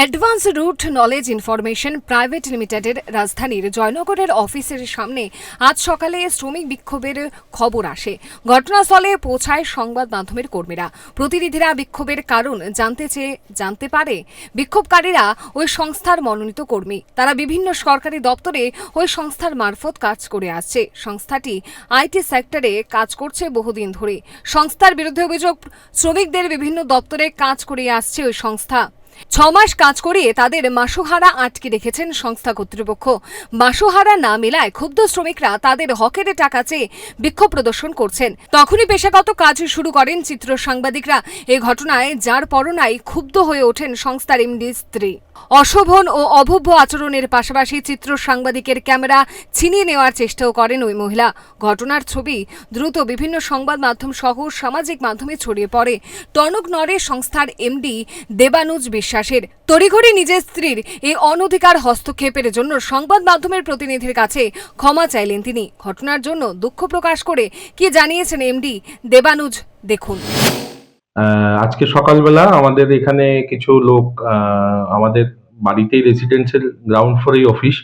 Advance root knowledge information private লিমিটেডের রাজধানীর জয়নগরের অফিসের সামনে আজ সকালে শ্রমিক বিক্ষোভের খবর আসে। ঘটনাস্থলে পৌঁছায় সংবাদ মাধ্যমের কর্মীরা। প্রতিনিধিরা বিক্ষোভের কারণ জানতে চেয়ে, জানতে পারে, বিক্ষোভকারীরা ওই সংস্থার মনোনীত কর্মী। তারা বিভিন্ন সরকারি দপ্তরে ওই সংস্থার মারফত কাজ করে আসছে। সংস্থাটি আইটি সেক্টরে কাজ করছে বহুদিন ধরে। সংস্থার বিরুদ্ধে অভিযোগ, শ্রমিকদের বিভিন্ন দপ্তরে কাজ করে আসছে ওই সংস্থা। ছ মাস কাজ করিয়ে তাদের মাসোহারা আটকে রেখেছেন সংস্থা কর্তৃপক্ষ। মাসোহারা না মেলায় ক্ষুব্ধ শ্রমিকরা তাদের হকের টাকা চেয়ে বিক্ষোভ প্রদর্শন করছেন। তখনই পেশাগত কাজ শুরু করেন চিত্র সাংবাদিকরা। এ ঘটনায় যার পরনায় ক্ষুব্ধ হয়ে ওঠেন সংস্থার এমডি স্ত্রী। অশোভন ও অভব্য আচরণের পাশাপাশি চিত্র সাংবাদিকের ক্যামেরা ছিনিয়ে নেওয়ার চেষ্টাও করেন ওই মহিলা। ঘটনার ছবি দ্রুত বিভিন্ন সংবাদ মাধ্যম সহ সামাজিক মাধ্যমে ছড়িয়ে পড়ে। টনক নরে সংস্থার এমডি দেবানুজ বিশ্বাসের তড়িঘড়ি নিজের স্ত্রীর এই অনধিকার হস্তক্ষেপের জন্য সংবাদ মাধ্যমের প্রতিনিধির কাছে ক্ষমা চাইলেন তিনি। ঘটনার জন্য দুঃখ প্রকাশ করে কি জানিয়েছেন এমডি দেবানুজ? দেখুন। আজকে সকালবেলা আমাদের এখানে কিছু লোক আমাদের বাড়িতেই রেসিডেন্সিয়াল গ্রাউন্ড ফ্লোরেই অফিস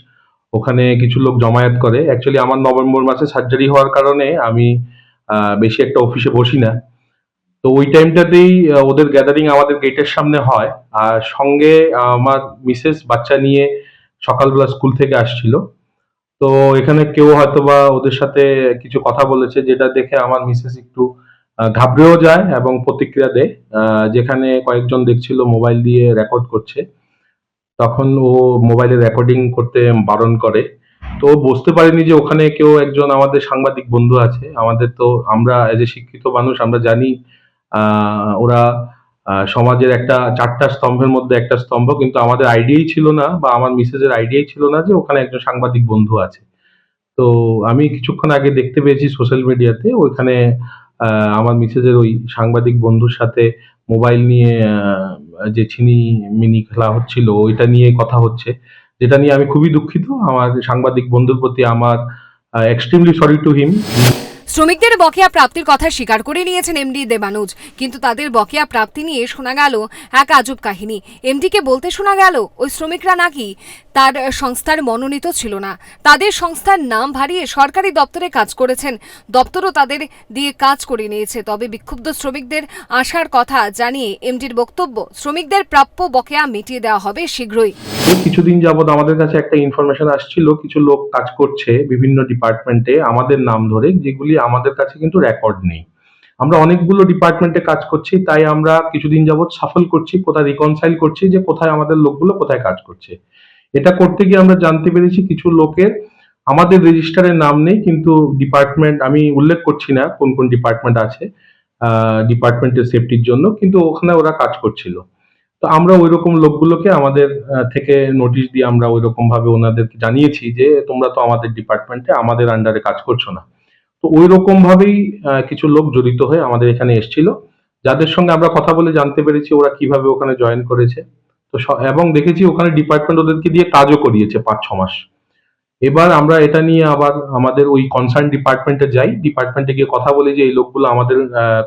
ওখানে কিছু লোক জমায়েত করে। অ্যাকচুয়ালি আমার নভেম্বর মাসে সার্জারি হওয়ার কারণে আমি বেশি একটা অফিসে বসি না। তো ওই টাইমটাতেই ওদের গ্যাদারিং আমাদের গেটের সামনে হয়। আর সঙ্গে আমার মিসেস বাচ্চা নিয়ে সকালবেলা স্কুল থেকে আসছিল। তো এখানে কেউ হয়তো বা ওদের সাথে কিছু কথা বলেছে, যেটা দেখে আমার মিসেস একটু ঘাবড়েও যায় এবং প্রতিক্রিয়া দেয়। যেখানে কয়েকজন দেখছিল মোবাইল দিয়ে রেকর্ড করছে। তখন ও মোবাইলে রেকর্ডিং করতে বারণ করে। তো বুঝতে পারিনি যে ওখানে কেউ একজন আমাদের সাংবাদিক বন্ধু আছে। আমাদের তো, আমরা এজ এ শিক্ষিত মানুষ, আমরা জানি ওরা সমাজের একটা চারটা স্তম্ভের মধ্যে একটা স্তম্ভ, কিন্তু আমাদের আইডিয়াই ছিল না, বা আমার মিসেসের আইডিয়াই ছিল না যে ওখানে একজন সাংবাদিক বন্ধু আছে। তো আমি কিছুক্ষণ আগে দেখতে পেয়েছি সোশ্যাল মিডিয়াতে ওইখানে আমার মিসেজের ওই সাংবাদিক বন্ধুর সাথে মোবাইল নিয়ে যে ছিনি মিনি খেলা হচ্ছিল, ওইটা নিয়ে কথা হচ্ছে। যেটা নিয়ে আমি খুবই দুঃখিত, আমার সাংবাদিক বন্ধুর প্রতি আমার এক্সট্রিমলি সরি টু হিম শ্রমিকদের বকেয়া প্রাপ্তির কথা স্বীকার করে নিয়েছেন এমডি দেবানুজ। কিন্তু তাদের বকেয়া প্রাপ্তি নিয়ে শোনা গেল এক আজব কাহিনী। এমডিকে বলতে শোনা গেল, ওই শ্রমিকরা নাকি তার সংস্থার মনোনীত ছিল না। তাদের সংস্থার নাম ভারিয়ে সরকারি দপ্তরে কাজ করেছেন। দপ্তরও তাদের দিয়ে কাজ করে নিয়েছে। তবে বিক্ষুব্ধ শ্রমিকদের আসার কথা জানিয়ে এমডির বক্তব্য, শ্রমিকদের প্রাপ্য বকেয়া মিটিয়ে দেওয়া হবে শীঘ্রই। কিছুদিন যাবত আমাদের কাছে একটা ইনফরমেশন আসছিল। কিছু লোক কাজ করছে বিভিন্ন ডিপার্টমেন্টে আমাদের নাম ধরে, যেগুলি আমাদের কাছে কিন্তু রেকর্ড নেই। আমরা অনেকগুলো ডিপার্টমেন্টে কাজ করছি, তাই আমরা কিছুদিন যাবত সাফল করছি, কোথায় রিকনসাইল করছি যে কোথায় আমাদের লোকগুলো কোথায় কাজ করছে। এটা করতে গিয়ে আমরা জানতে পেরেছি কিছু লোকের, আমাদের রেজিস্টারের নাম নেই, কিন্তু ডিপার্টমেন্ট আমি উল্লেখ করছি না কোন কোন ডিপার্টমেন্ট আছে ডিপার্টমেন্টের সেফটির জন্য, কিন্তু ওখানে ওরা কাজ করছিল। তো আমরা ওই রকম লোকগুলোকে আমাদের থেকে নোটিশ দিয়ে আমরা ওই রকম ভাবে ওনাদেরকে জানিয়েছি যে তোমরা তো আমাদের ডিপার্টমেন্টে আমাদের আন্ডারে কাজ করছ না। তো ওই রকম ভাবেই কিছু লোক জড়িত হয়ে আমাদের এখানে এসেছিল। যাদের সঙ্গে আমরা কথা বলে জানতে পেরেছি ওরা কীভাবে ওখানে জয়েন করেছে। তো এবং দেখেছি ওখানে ডিপার্টমেন্ট ওদেরকে দিয়ে কাজও করিয়েছে পাঁচ, ছ মাস। এবার আমরা এটা নিয়ে আবার আমাদের ওই কনসার্ন ডিপার্টমেন্টে যাই। ডিপার্টমেন্টে গিয়ে কথা বলি যে, এই লোকগুলো আমাদের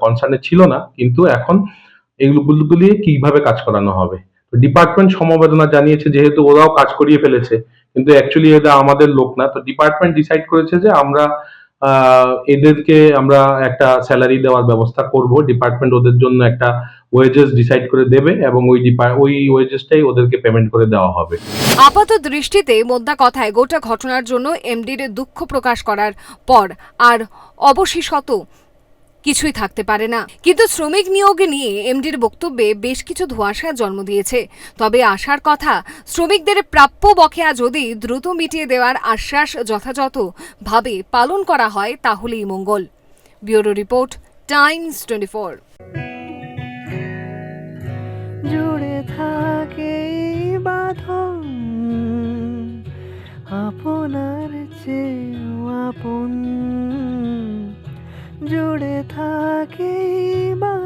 কনসার্নে ছিল না, কিন্তু এখন এইগুলো দিয়ে কীভাবে কাজ করানো হবে? তো ডিপার্টমেন্ট সমবেদনা জানিয়েছে, যেহেতু ওরাও কাজ করিয়ে ফেলেছে, কিন্তু অ্যাকচুয়ালি এটা আমাদের লোক না। তো ডিপার্টমেন্ট ডিসাইড করেছে যে, আমরা এদেরকে আমরা একটা স্যালারি দেওয়ার ব্যবস্থা করব। ডিপার্টমেন্ট ওদের জন্য একটা ওয়েজেস ডিসাইড করে দেবে এবং ওই ওই ওয়েজেসটাই ওদেরকে পেমেন্ট করে দেওয়া হবে। আপাত দৃষ্টিতে মোদ্দা কথায় গোটা ঘটনার জন্য এমডির দুঃখ প্রকাশ করার পর আর অবশেষত কিছুই থাকতে পারে না। কিন্তু শ্রমিক নিয়োগ নিয়ে এমডির বক্তব্যে বেশ কিছু ধোঁয়াশা জন্ম দিয়েছে। তবে আশার কথা, শ্রমিকদের প্রাপ্য বকেয়া যদি দ্রুত মিটিয়ে দেওয়ার আশ্বাস যথাযথভাবে পালন করা হয়, তাহলেই মঙ্গল। Bureau report, Times twenty four. জুড়ে থাকে আপনার চেয়েও আপন